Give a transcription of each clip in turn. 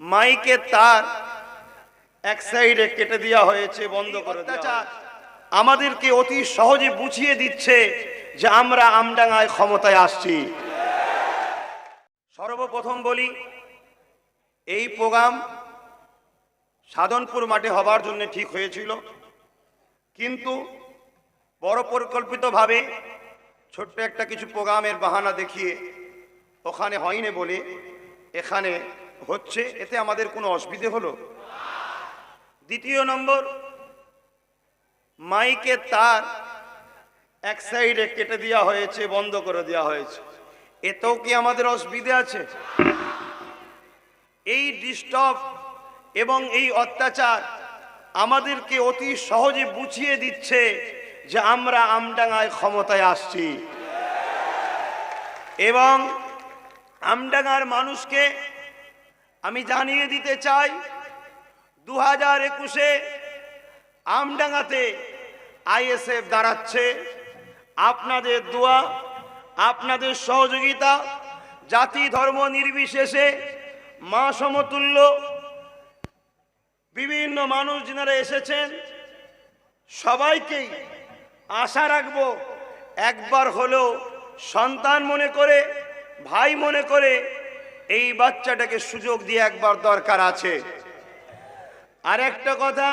মাইকের তার এক সাইডে কেটে দেওয়া হয়েছে বন্ধ করে আমাদেরকে অতি সহজে বুঝিয়ে দিচ্ছে যে আমরা আমডাঙ্গায় ক্ষমতায় আসছি। সর্বপ্রথম বলি এই প্রোগ্রাম সাধনপুর মাঠে হবার জন্য ঠিক হয়েছিল। কিন্তু বড় পরিকল্পিতভাবে ছোট্ট একটা কিছু প্রোগ্রামের বাহানা দেখিয়ে ওখানে হয়নি বলে এখানে হচ্ছে, এতে আমাদের কোনো অসুবিধে হলো? দ্বিতীয় নম্বর মাইকের তার এক সাইডে কেটে দেওয়া হয়েছে, বন্ধ করে দেওয়া হয়েছে। এতেও কি আমাদের অসুবিধে আছে? এই ডিস্টার্ব এবং এই অত্যাচার আমাদেরকে অতি সহজে বুঝিয়ে দিচ্ছে যে আমরা আমডাঙ্গায় ক্ষমতায় আসছি। এবং আমডাঙ্গার মানুষকে আমি জানিয়ে দিতে চাই দু হাজার একুশে আমডাঙ্গাতে আইএসএফ দাঁড়াচ্ছে। আপনাদের দোয়া, আপনাদের সহযোগিতা, জাতি ধর্ম নির্বিশেষে মা সমতুল্য। বিভিন্ন মানুষ যারা এসেছেন, সবাইকেই আশা রাখব একবার হলেও সন্তান মনে করে, ভাই মনে করে এই বাচ্চাটাকে সুযোগ দিয়ে একবার দরকার আছে। আর একটা কথা,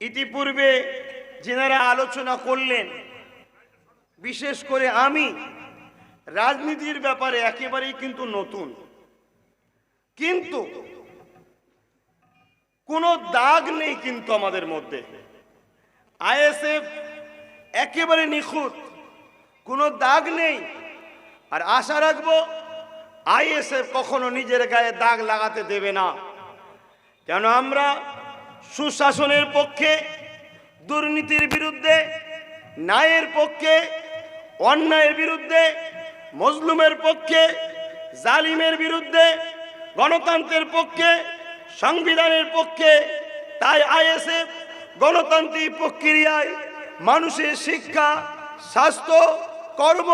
ইতিপূর্বে যেনারা আলোচনা করলেন, বিশেষ করে আমি, রাজনীতির ব্যাপারে একেবারেই কিন্তু নতুন। কিন্তু কোনো দাগ নেই কিন্তু আমাদের মধ্যে। আইএসএফ একেবারে নিখুঁত, কোনো দাগ নেই। আর আশা রাখব আইএসএফ কখনো নিজের গায়ে দাগ লাগাতে দেবে না। কেন আমরা সুশাসনের পক্ষে, দুর্নীতির বিরুদ্ধে, ন্যায়ের পক্ষে, অন্যায়ের বিরুদ্ধে, মজলুমের পক্ষে, জালিমের বিরুদ্ধে, গণতন্ত্রের পক্ষে, সংবিধানের পক্ষে, তাই আইএসএফ গণতান্ত্রিক প্রক্রিয়ায় মানুষের শিক্ষা, স্বাস্থ্য, কর্ম,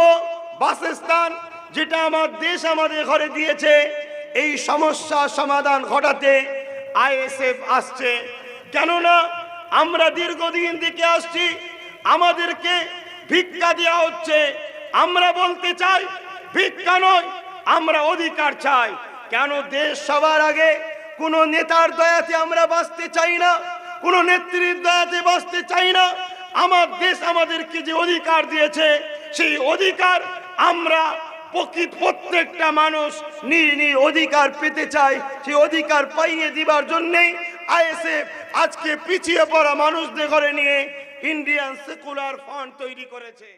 বাসস্থান যেটা আমার দেশ আমাদের ঘরে দিয়েছে, এই সমস্যা সমাধান ঘটাতে আইএসএফ আসছে। কেননা আমরা দীর্ঘদিন থেকে আসছি, আমাদেরকে ভিক্ষা দেওয়া হচ্ছে। আমরা বলতে চাই, ভিক্ষা নয়, আমরা অধিকার চাই। কেন দেশ সবার আগে কোনো নেতার দয়াতে আমরা বাঁচতে চাই না, কোনো নেত্রীর দয়াতে বাঁচতে চাই না। আমার দেশ আমাদেরকে যে অধিকার দিয়েছে, সেই অধিকার আমরা প্রকৃত প্রত্যেকটা মানুষ নিজ নিজ অধিকার পেতে চায়। সেই অধিকার পাইয়ে দিবার জন্যেই আইএসএফ আজকে পিছিয়ে পড়া মানুষদের ঘরে নিয়ে ইন্ডিয়ান সেকুলার ফান্ড তৈরি করেছে।